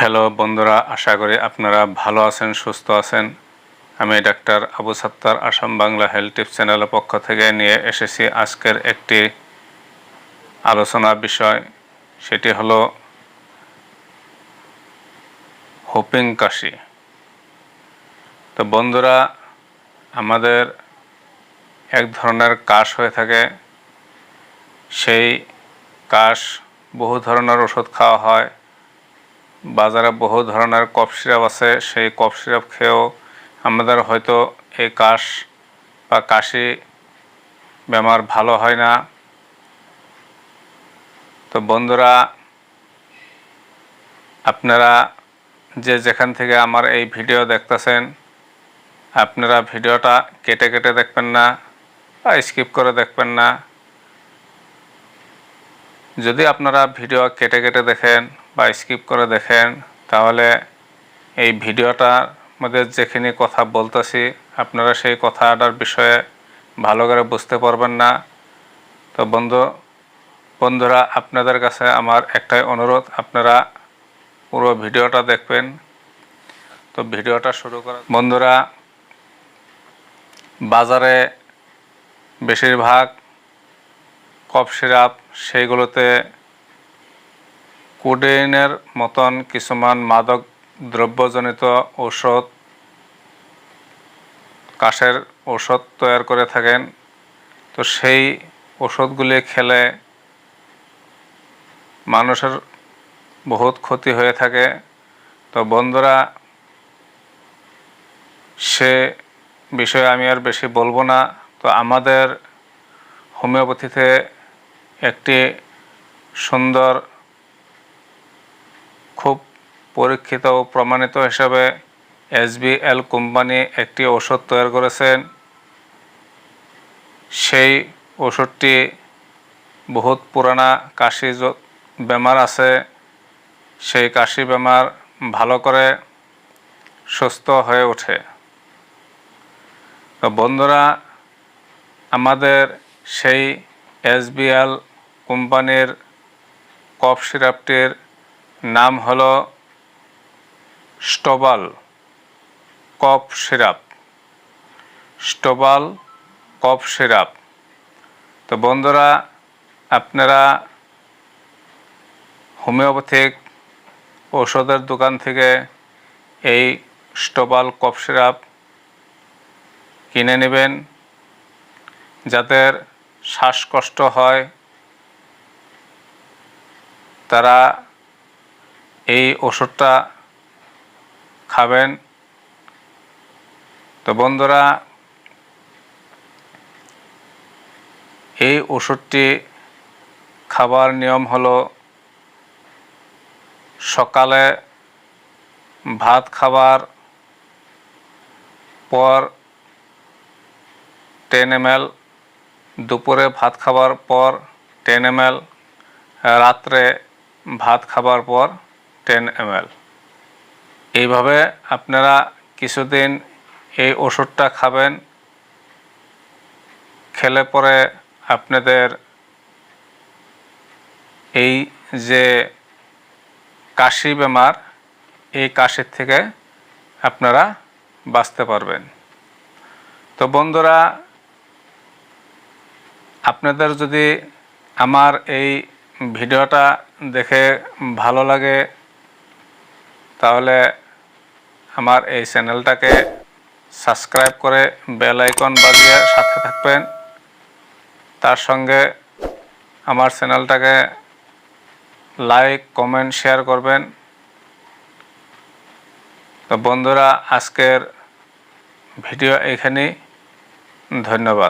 Hello বন্ধুরা, আশা করি আপনারা ভালো আছেন, সুস্থ আছেন। আমি doctor Abu Sattar Assam Bangla health tips চ্যানেলের পক্ষ থেকে নিয়ে এসেছি আজকের একটি আলোচনা বিষয়। সেটি হলো হোপিং কাশি। তো বন্ধুরা, আমাদের এক ধরনের কাশ হয়ে থাকে। সেই কাশ বহু ধরনের ওষুধ খাওয়া হয়। বাজারে বহু ধরনের কফ সিরাপ আছে, সেই কফ সিরাপ খেয়েও আমাদের হয়তো এই কাশ বা কাশি বেমার ভালো হয় না। তো বন্ধুরা, আপনারা যে যেখান থেকে আমার এই ভিডিও দেখতেছেন, আপনারা ভিডিওটা কেটে কেটে দেখবেন না বা স্কিপ করে দেখবেন না। যদি আপনারা ভিডিও কেটে কেটে দেখেন বা স্কিপ করে দেখেন, তাহলে এই ভিডিওটার মধ্যে যেখানে কথা বলতেছি, আপনারা সেই কথাটার বিষয়ে ভালো করে বুঝতে পারবেন না। তো বন্ধু, বন্ধুরা, আপনাদের কাছে আমার একটাই অনুরোধ, আপনারা পুরো ভিডিওটা দেখবেন। তো ভিডিওটা শুরু করা বন্ধুরা, বাজারে বেশিরভাগ কফ সিরাপ সেইগুলোতে কোডেইনের মতন কিছুমান মাদক দ্রব্যজনিত ঔষধ, কাশের ঔষধ তৈরি করে থাকেন। তো সেই ওষুধগুলি খেলে মানুষের বহুত ক্ষতি হয়ে থাকে। তো বন্ধুরা, সে বিষয়ে আমি আর বেশি বলব না। তো আমাদের হোমিওপ্যাথিতে একটি সুন্দর খুব পরীক্ষিত ও প্রমাণিত হিসাবে এসবিএল কোম্পানি একটি ওষুধ তৈরি করেছেন। সেই ওষুধটি বহুত পুরানা কাশি বেমার আছে। সেই কাশি বেমার ভালো করে সুস্থ হয়ে ওঠে। তো বন্ধুরা, আমাদের সেই এসবিএল কোম্পানির কফ সিরাপটির নাম হলো স্টোবাল কফ সিরাপ। স্টোবাল cough syrup. তো বন্ধুরা, আপনারা হোমিওপ্যাথিক ঔষধের দোকান থেকে এই স্টোবাল কফ সিরাপ কিনে নেবেন, যাদের শ্বাসকষ্ট হয়, তারা এই ওষুধটা খাবেন। তো বন্ধুরা, এই ওষুধটি খাবার নিয়ম হলো সকালে ভাত খাবার, পর টেন এম দুপুরে ভাত খাবার পর টেন এম রাত্রে ভাত খাবার পর টেন এম এইভাবে আপনারা কিছুদিন এই ওষুধটা খাবেন। খেলে পরে আপনাদের এই যে কাশি বেমার, এই কাশির থেকে আপনারা বাঁচতে পারবেন। তো বন্ধুরা, আপনাদের যদি আমার এই ভিডিওটা দেখে ভালো লাগে তাহলে আমার এই চ্যানেলটাকে সাবস্ক্রাইব করে বেল আইকন বাজিয়ে সাথে থাকবেন। তার সঙ্গে আমার চ্যানেলটাকে লাইক, কমেন্ট, শেয়ার করবেন। তো বন্ধুরা, আজকের ভিডিও এখানেই। ধন্যবাদ।